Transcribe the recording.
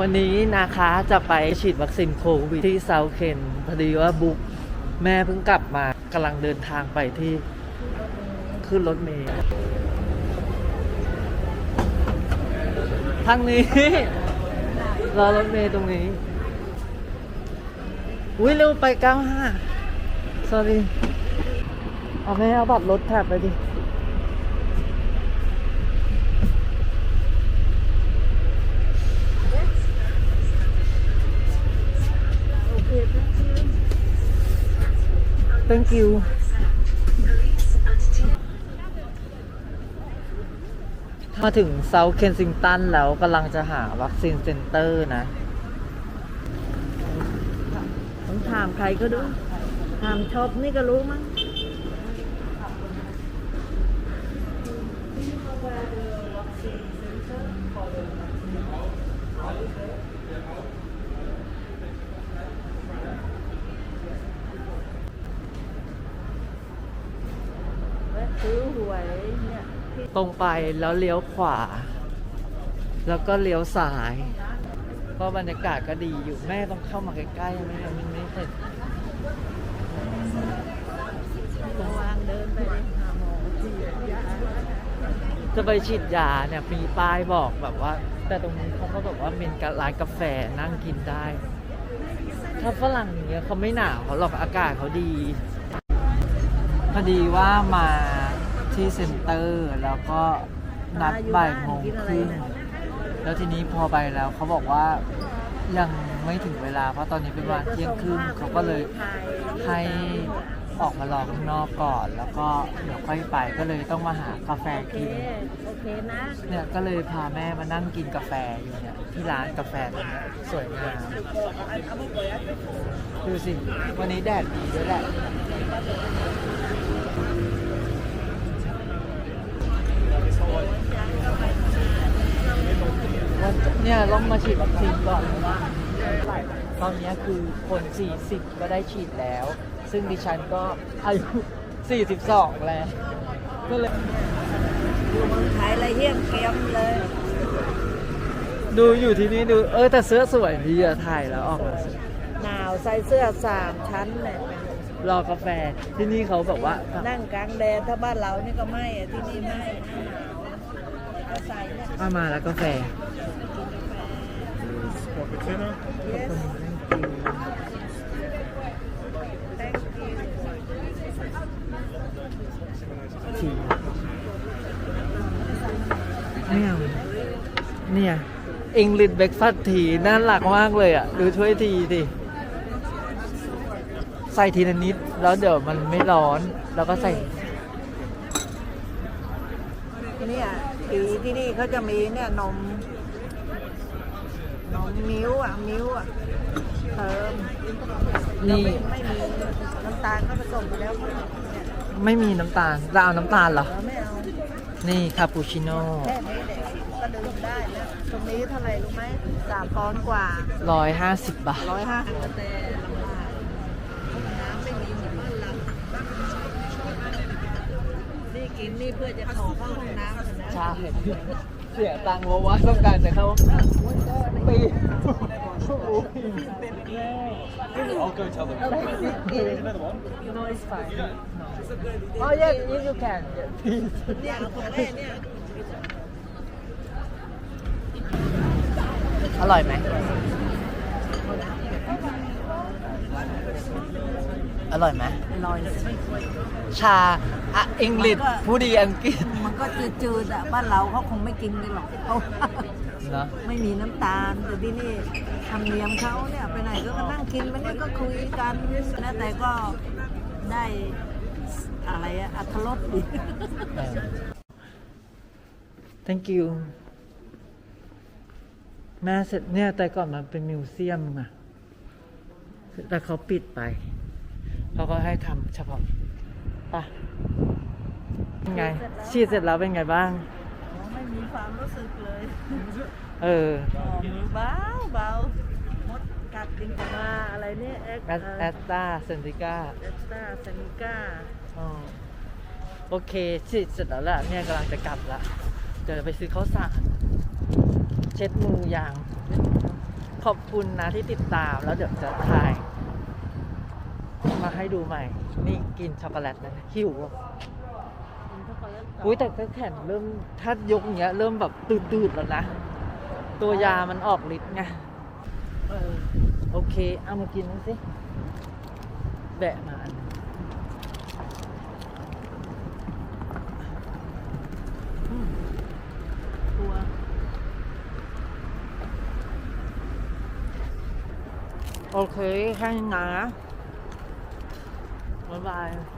วันนี้นะคะจะไปฉีดวัคซีนโควิดที่เซาเคนพอดีว่าบุ๊กแม่เพิ่งกลับมากำลังเดินทางไปที่ขึ้นรถเมล์ทางนี้ รอรถเมล์ตรงนี้อุ้ยเร็วไป95 sorry เอาแม่เอาบัตรรถแท็บไปดิ thank you มาถึงเซาท์เคนซิงตันแล้วกำลังจะหาวัคซีนเซ็นเตอร์นะ ต้องถามใครก็ดู ถามช็อปนี่ก็รู้มั้งแวะซื้อหวยเนี่ยที่ ตรงไปแล้วเลี้ยวขวา แล้วก็เลี้ยวซ้ายก็บรรยากาศก็ดีอยู่แม่ต้องเข้ามาใกล้ๆไม่งั้นมันไม่เสร็จระวางเดินไปจะไปฉีดยาเนี่ยมีป้ายบอกแบบว่า แต่ตรงนี้เขาก็บอกว่าเป็นร้านกาแฟนั่งกินได้ ถ้าฝรั่งอย่างเงี้ยเขาไม่หนาวเขาหรอกอากาศเขาดี พอดีว่ามา ที่เซ็นเตอร์แล้วก็นัดบ่ายโมงครึ่งแล้วทีนี้พอไปแล้วเขาบอกว่ายังไม่ถึงเวลาเพราะตอนนี้เป็นวันเที่ยงครึ่งเขาก็เลยให้ออกมารอข้างนอกก่อน แล้วก็เดี๋ยวค่อยไปก็เลยต้องมาหากาแฟกินโอเคนะเนี่ยก็เลยพาแม่มานั่งกินกาแฟอยู่เนี่ยที่ร้านกาแฟตรงนี้สวยงามดูสิ วันนี้แดดดีด้วยแหละ วัน เนี่ยต้องมาฉีดวัคซีนก่อนเพราะว่าตอนเนี้ยคือคน 40 ก็ได้ฉีดแล้ว ซึ่งดิฉันก็อายุ 42 แล้ว ก็เลยอยู่เมืองไทยอะไรเยี่ยมเกมเลย ดูอยู่ที่นี่ดูเออแต่เสื้อสวยดีอะถ่ายแล้วออกมาสวย หนาวใส่เสื้อสามชั้นเลยรอกาแฟที่นี่เขาแบบว่านั่งกลางแดดถ้าบ้านเรานี่ก็ไม่อะที่นี่ไม่หนาวก็ใส่ เนี่ยเอามาแล้วกาแฟ Cappuccino? yes thank you ทีเนี่ยเนี่ย English breakfast tea น่ารักมากเลยอะ ดูช่วยทีดิใส่ทีละนิด แล้วเดี๋ยวมันไม่ร้อน แล้วก็ใส่ เนี่ยปีที่นี่เขาจะมีเนี่ยนมนมมิ้วอะมิ้วอะเติมนี่ไม่ไม่มีน้ำตาลเขาผสมไปแล้วเนี่ยไม่มีน้ำตาลเราเอาน้ำตาลเหรอ เราไม่เอานี่คาปูชิโน่แค่นี้เด็กก็ดื่มได้แล้วตรงนี้เท่าไหร่รู้ไหมสามปอนด์กว่าร้อยห้าสิบบาท ร้อยห้าสิบแต่ลำบากน้ำไม่มีเหมือนบ้านเรานี่ กินนี่เพื่อจะขอเข้าห้องน้ำนะใช่เสียตังค์เพราะว่าต้องการจะเข้าปีโอ้ย I'll go tell them. Another one? No, it's fine. No. Oh yeah, you, you can. Yes. เนี่ยของแม่เนี่ยอร่อยไหม อร่อยไหมลอยชาอะอังกฤษผู้ดีอังกฤษมันก็จืดๆอะบ้านเราเขาคงไม่กินกันหรอกเพราะว่าเนอะไม่มีน้ำตาลแต่ที่นี่ธรรมเนียมเขาเนี่ยไปไหนก็มานั่งกินไปนี่ก็คุยกันนะแต่ก็ได้อะไรอะอัธรสดีเออ thank you แม่เสร็จเนี่ยแต่ก่อนมันเป็นมิวเซียมอะแต่เขาปิดไป เขาก็ให้ทำเฉพาะปะเป็นไง ฉีดเสร็จแล้วเป็นไงบ้าง ไม่มีความรู้สึกเลยเออเบาเบาๆมดกัดกินกันมาอะไรเนี่ยแอคแอสแอสตาเซนติก้าแอสตาเซนิก้าอ๋อโอเคฉีดเสร็จแล้วล่ะเนี่ยกำลังจะกลับละเดี๋ยวไปซื้อข้าวสาร เช็ดมือยาง ขอบคุณนะที่ติดตามแล้วเดี๋ยวจะถ่าย มาให้ดูใหม่ นี่กินช็อกโกแลตนะหิวอะกินช็อกโกแลตอุ้ยแต่ก็แขนเริ่มถ้ายกอย่างเงี้ยเริ่มแบบตืดๆแล้วนะ ตัวยามันออกฤทธิ์ไงเออโอเค เอามากินนั่นสิ แบะมาอันหนึ่งอืมตัวโอเคแค่นี้นะ บ๊ายบาย